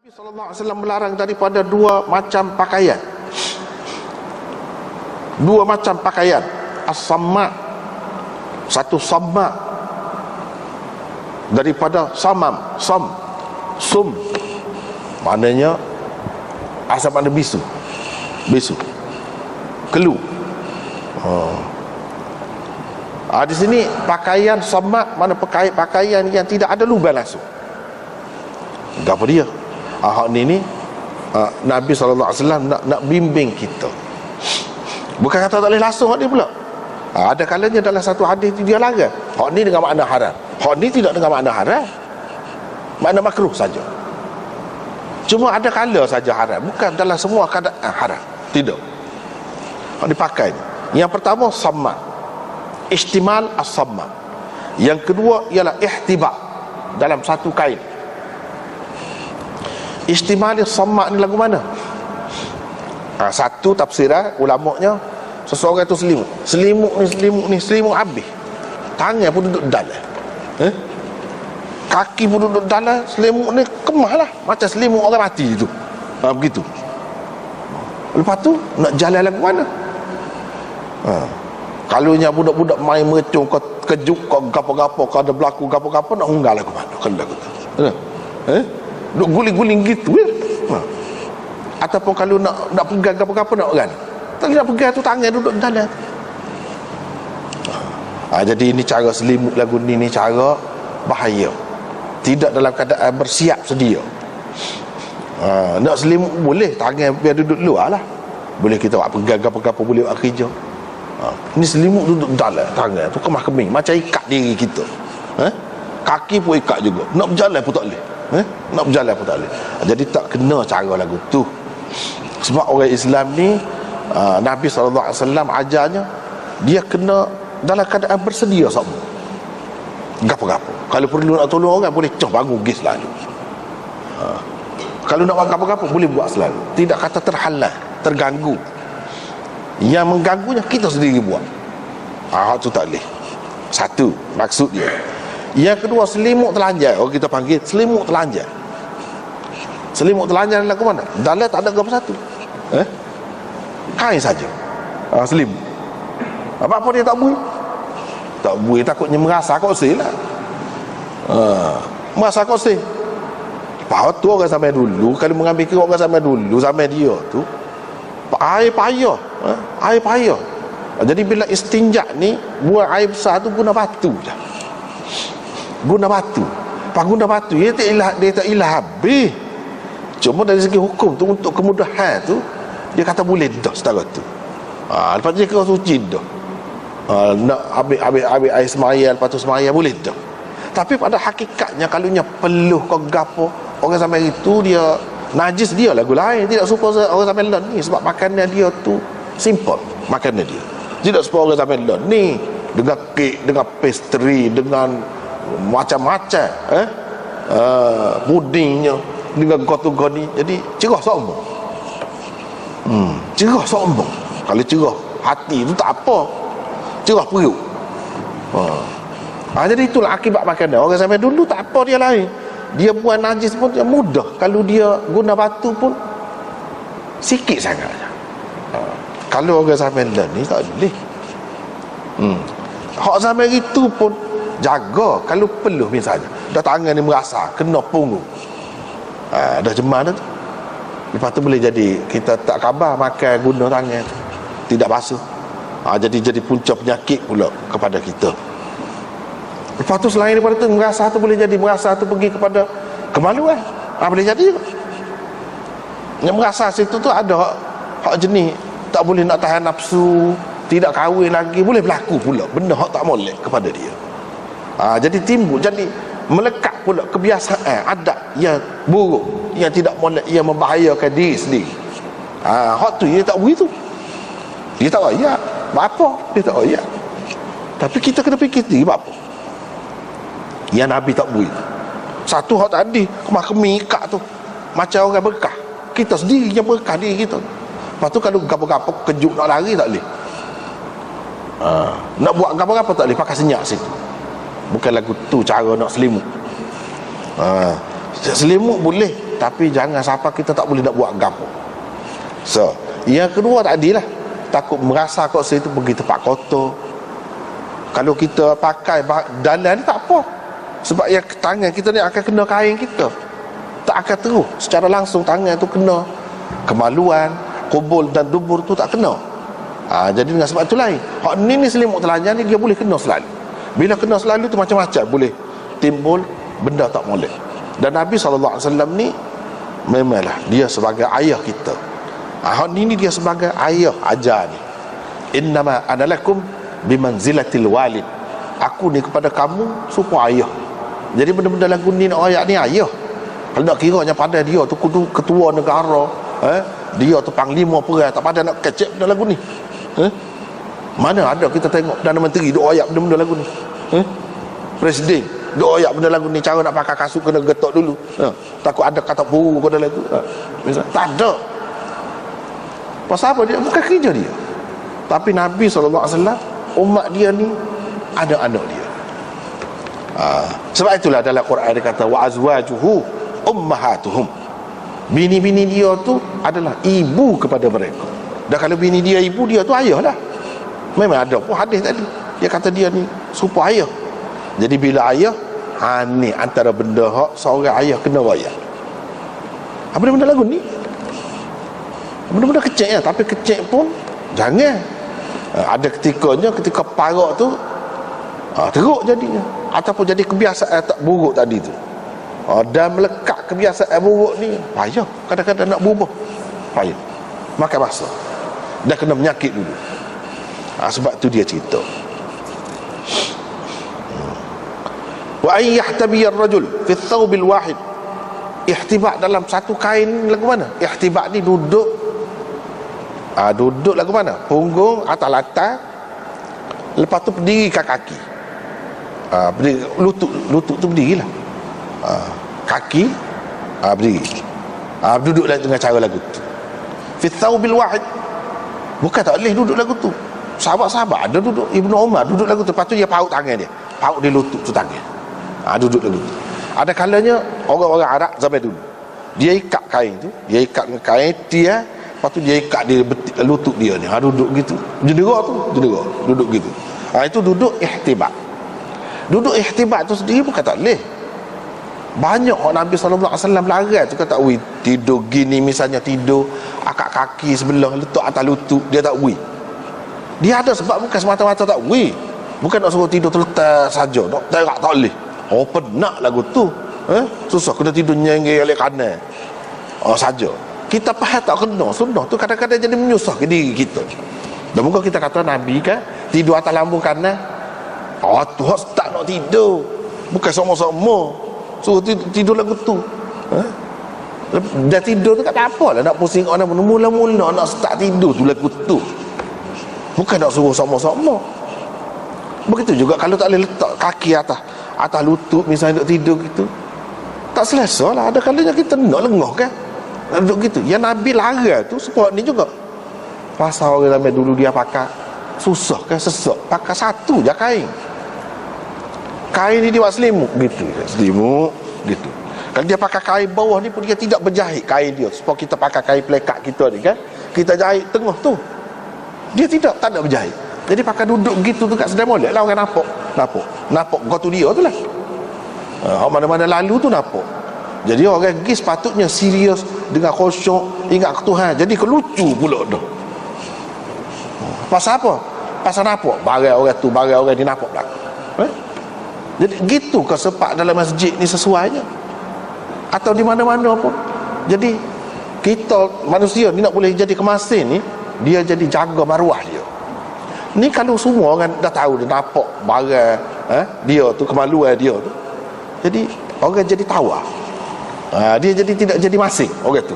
Nabi SAW melarang daripada dua macam pakaian. Dua macam pakaian. As-samma. Satu samma. Daripada samam. Sam. Sum. Maknanya Asal mana bisu. Bisu. Kelu. Oh. Ah, di sini pakaian samak mana pakaian, pakaian yang tidak ada lubang langsung. Apa dia? Ah ni ni ah, Nabi SAW nak, nak bimbing kita. Bukan kata tak boleh langsung hak ni pula. Ah, ada kalanya dalam satu hadis dia larang. Hak ni dengan makna haram. Hak ni tidak dengan makna haram. Makna makruh saja. Cuma ada kala saja haram, bukan dalam semua keadaan haram. Tidak. Hak dipakai ni. Yang pertama sama ihtimal as-samma yang kedua ialah ihtiba dalam satu kain ihtimal as-samma ni lagu mana? Ha, satu tafsiran ulamanya seseorang itu selimut. Selimut ni selimut ni selimut habis. Tangan pun duduk dalam. Eh? kaki pun duduk dalam selimut ni kemah lah. Macam selimut orang mati tu. Ha, begitu. Lepas tu nak jalan lagu mana? Ha. Kalau nya budak-budak main mercung kau kejut kau gapo-gapo kau ada berlaku gapo-gapo nak unggal aku mana? Kan lagu tu. Eh? Duk guling-guling gitu ya. Ha. ataupun kalau nak nak pegang gapo-gapo nak orang tak nak pegang tu tangan duduk dalam. Ha, jadi ini cara selimut lagu ni ni cara bahaya. Tidak dalam keadaan bersiap sedia. Ha, nak selimut boleh tangan biar duduk luar lah. Boleh kita buat pegang gapo-gapo boleh buat kerja. Ha. Ini selimut duduk dalam tangan tu kemah keming Macam ikat diri kita. Ha? Kaki pun ikat juga. Nak berjalan pun tak boleh ha? Nak berjalan pun tak boleh. Jadi tak kena cara lagu tu. Sebab orang Islam ni ha, Nabi SAW ajarnya Dia kena dalam keadaan bersedia sama. Gapo-gapo. Kalau perlu nak tolong orang boleh Cah bangun pergi selalu. Ha. Kalau nak buat gapo-gapo boleh buat selalu. Tidak kata terhalang Terganggu. Yang mengganggunya kita sendiri buat. Ah tu tak boleh. Satu maksud dia yang kedua selimut telanjang. Oh kita panggil selimut telanjang. Selimut telanjang dalam ke mana? Dalam tak ada apa satu. Eh? Kain saja. Ah, selimut. Apa apa dia tak bui. Tak bui takutnya merasa kau lah. Ah, merasa kau sih. Bahawa tu orang sampai dulu. Kalau mengambil kira orang sampai dulu Sampai dia tu Air payah. Ha? air payah. Jadi bila istinjak ni buat air besar tu guna batu je guna batu. Pak guna batu. Dia tak ilah dia tak ilah habis. Cuma dari segi hukum tu untuk kemudahan tu dia kata boleh dah setara tu. Ha, lepas dia kira suci dah. Ha, nak ambil, ambil, ambil air semaya lepas tu semaya boleh dah. Tapi pada hakikatnya kalau nya peluh kau gapo orang sampai itu dia najis dia lagu lain. Tidak suka orang sampai ni sebab makannya dia tu simple makanan dia. Tidak seperti orang zaman dulu ni. Dengan kek dengan pastry dengan macam-macam eh? Pudingnya dengan kotu goni jadi cerah sombong hmm cerah sombong kalau cerah hati itu tak apa. Cerah perut. Ha. ha jadi itulah akibat makanan. Orang zaman dulu tak apa dia lain. Dia buat najis pun dia mudah. Kalau dia guna batu pun sikit sangat kalau orang zaman dah ni tak boleh. Hmm. hak zaman itu pun jaga kalau perlu misalnya. Dah tangan ni merasa kena punggung ha, dah jemah dah tu. Lepas tu boleh jadi kita tak khabar makan guna tangan tu. Tidak basuh ha, jadi jadi punca penyakit pula kepada kita. Lepas tu selain daripada tu merasa tu boleh jadi merasa tu pergi kepada kemaluan. Ha, boleh jadi yang merasa situ tu ada hak, hak jenis. Tak boleh nak tahan nafsu tidak kahwin lagi boleh berlaku pula. Benda hak tak molek kepada dia ha, jadi timbul jadi melekat pula kebiasaan adat yang buruk yang tidak molek yang membahayakan diri sendiri. Ha, hak tu dia tak begitu dia tak royak apa? Dia tak royak tapi kita kena fikir diri apa? Yang Nabi tak beri. Satu hak tadi kemah kemi ikat tu macam orang berkah. Kita sendiri yang berkah diri kita. Lepas tu kalau gapo-gapo kejut nak lari tak boleh. Ha, nak buat gapo-gapo tak boleh pakai senyap situ. Bukan lagu tu cara nak selimut. Ha, selimut boleh tapi jangan sampai kita tak boleh nak buat gapo so yang kedua tadi lah takut merasa kok saya itu pergi tempat kotor. Kalau kita pakai dalam ni tak apa. Sebab yang tangan kita ni akan kena kain kita. Tak akan terus secara langsung tangan tu kena. Kemaluan kubul dan dubur tu tak kena. Ha, jadi dengan sebab tu lain. Hak ni ni selimut telanjang ni dia boleh kena selalu bila kena selalu tu macam-macam boleh. Timbul benda tak boleh dan Nabi SAW ni memanglah dia sebagai ayah kita. Ah ni dia sebagai ayah ajar ni. Innama analakum bimanzilatil walid. Aku ni kepada kamu supaya ayah. Jadi benda-benda lagu ni ayat ni ayah. Kalau nak kira yang pada dia tu kudu ketua negara eh? Dia tu panglima perang tak pada nak kecek benda lagu ni. Eh mana ada kita tengok Perdana Menteri duk ayat benda-benda lagu ni? Eh presiden duk ayat benda lagu ni cara nak pakai kasut kena getok dulu. Ha. takut ada kata buru pada lagu. Ha. Misal, tak ada. Pasal apa dia? Bukan kerja dia. Tapi Nabi SAW umat dia ni ada anak dia. Ha. sebab itulah dalam Quran dia kata wa azwajuhu ummahatuhum. Bini-bini dia tu adalah ibu kepada mereka. Dan kalau bini dia ibu dia tu ayah lah memang ada. Pun hadis tadi. Dia kata dia ni supaya ayah. Jadi bila ayah ha ni antara benda hak seorang ayah kena bayar apa benda lagu ni. Benda-benda kecil ya tapi kecil pun jangan. Ha, ada ketikanya ketika parak tu ha, teruk jadinya. Ataupun jadi kebiasaan tak buruk tadi tu. Ha, dan melekat kebiasaan buruk ni payah. Kadang-kadang nak berubah payah. Makan masa dah kena menyakit dulu ha, sebab tu dia cerita. Wa an yahtabi ar-rajul fi thawb al-wahid. Ihtibak dalam satu kain lagu mana? Ihtibak ni duduk. Ah duduk lagu mana? Punggung atas latar. Lepas tu berdiri kaki. Ah berdiri lutut lutut tu berdirilah. Ah kaki ah berdiri. Ah duduk dengan cara lagu tu. Fi thawb al-wahid. Bukan tak boleh duduk lagu tu sahabat-sahabat ada duduk Ibnu Umar duduk lagu tu tu dia paut tangan dia. Paut di lutut tu tangan. Ha, duduk lagu tu ada kalanya orang-orang Arab zaman dulu dia ikat kain tu dia ikat dengan kain dia lepas tu dia ikat di lutut dia ni. Ha, duduk gitu. Jendera tu jendera duduk gitu. Ha, itu duduk ihtibat duduk ihtibat tu sendiri bukan tak boleh banyak orang Nabi SAW larang tu kata tidur gini misalnya tidur akak kaki sebelah letak atas lutut dia tak ui dia ada sebab bukan semata-mata tak ui bukan nak suruh tidur terletak saja. Tak, tak, boleh. Oh penat lagu tu. Eh? Susah kena tidur nyenggir alik kanan. Oh saja. Kita faham tak kena? Sunnah tu kadang-kadang jadi menyusah ke diri kita. Dan muka kita kata Nabi kan Tidur atas lambung kanan. Oh tu tak nak tidur. Bukan sama-sama Suruh tidur, tidur lagu tu. Eh? Dah tidur tu tak apa lah. Nak pusing orang Mula-mula nak start tidur tu lagu tu Bukan nak suruh sama-sama. Begitu juga kalau tak boleh letak kaki atas atas lutut misalnya duduk tidur gitu. Tak selesa lah. Ada kalanya kita nak lengah kan? Duduk gitu. Yang Nabi larang tu. Sebab ni juga. Pasal orang ramai dulu dia pakai. Susah kan? Sesak. Pakai satu je kain. Kain ni dia buat selimut. Gitu. Selimut. Gitu. Kalau dia pakai kain bawah ni pun dia tidak berjahit kain dia. Sebab kita pakai kain pelekat kita ni kan? Kita jahit tengah tu dia tidak tak ada berjahit. Jadi pakai duduk gitu tu kat sedang molek lah orang nampak nampak nampak kau tu dia tu lah. Ha, mana-mana lalu tu nampak jadi orang pergi sepatutnya serius dengan khusyuk ingat ke Tuhan jadi kelucu pula dah. Pasal apa? Pasal nampak barang orang tu barang orang ni nampak tak eh? jadi gitu ke sepak dalam masjid ni sesuainya. Atau di mana-mana pun. Jadi kita manusia ni nak boleh jadi kemasin ni dia jadi jaga maruah dia Ni kalau semua orang dah tahu dia nampak barang eh, dia tu kemaluan dia tu. Jadi orang jadi tawa. Ha, dia jadi tidak jadi masing orang tu.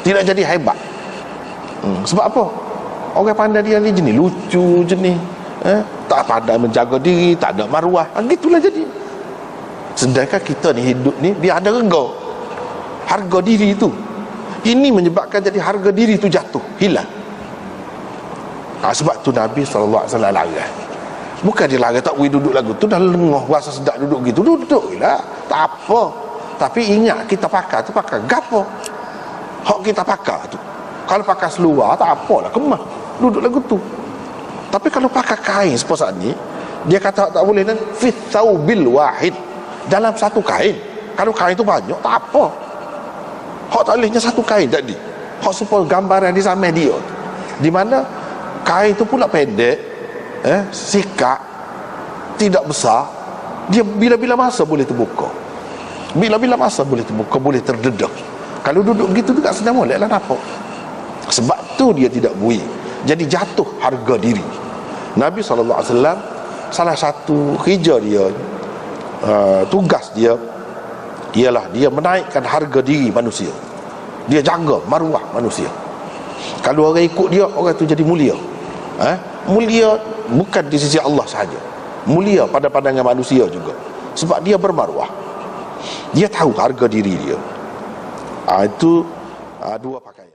Tidak jadi hebat. Hmm, sebab apa? Orang pandai dia ni jenis lucu jenis eh, tak pandai menjaga diri, tak ada maruah. Ha, gitulah jadi. Sedangkan kita ni hidup ni dia ada harga. Harga diri tu. Ini menyebabkan jadi harga diri tu jatuh, hilang ha, sebab tu Nabi SAW larang bukan dia larang tak boleh duduk lagu tu dah lengah rasa sedap duduk gitu duduk lah. Tak apa. Tapi ingat kita pakai tu pakai gapo. Hak kita pakai tu. Kalau pakai seluar tak apalah kemah. Duduk lagu tu. Tapi kalau pakai kain seperti ni dia kata tak boleh dan fit bil wahid. Dalam satu kain. Kalau kain tu banyak tak apa. Hak tak bolehnya satu kain tadi. Hak supaya gambaran di sama dia di mana kain tu pula pendek eh sikap tidak besar dia bila-bila masa boleh terbuka. Bila-bila masa boleh terbuka boleh terdedak kalau duduk gitu juga sedang molek lah nampak. Sebab tu dia tidak bui. Jadi jatuh harga diri. Nabi SAW salah satu kerja dia uh, tugas dia ialah dia menaikkan harga diri manusia. Dia jaga maruah manusia. Kalau orang ikut dia orang tu jadi mulia eh? mulia bukan di sisi Allah sahaja. Mulia pada pandangan manusia juga. Sebab dia bermaruah. Dia tahu harga diri dia. Ha, itu ha, dua pakaian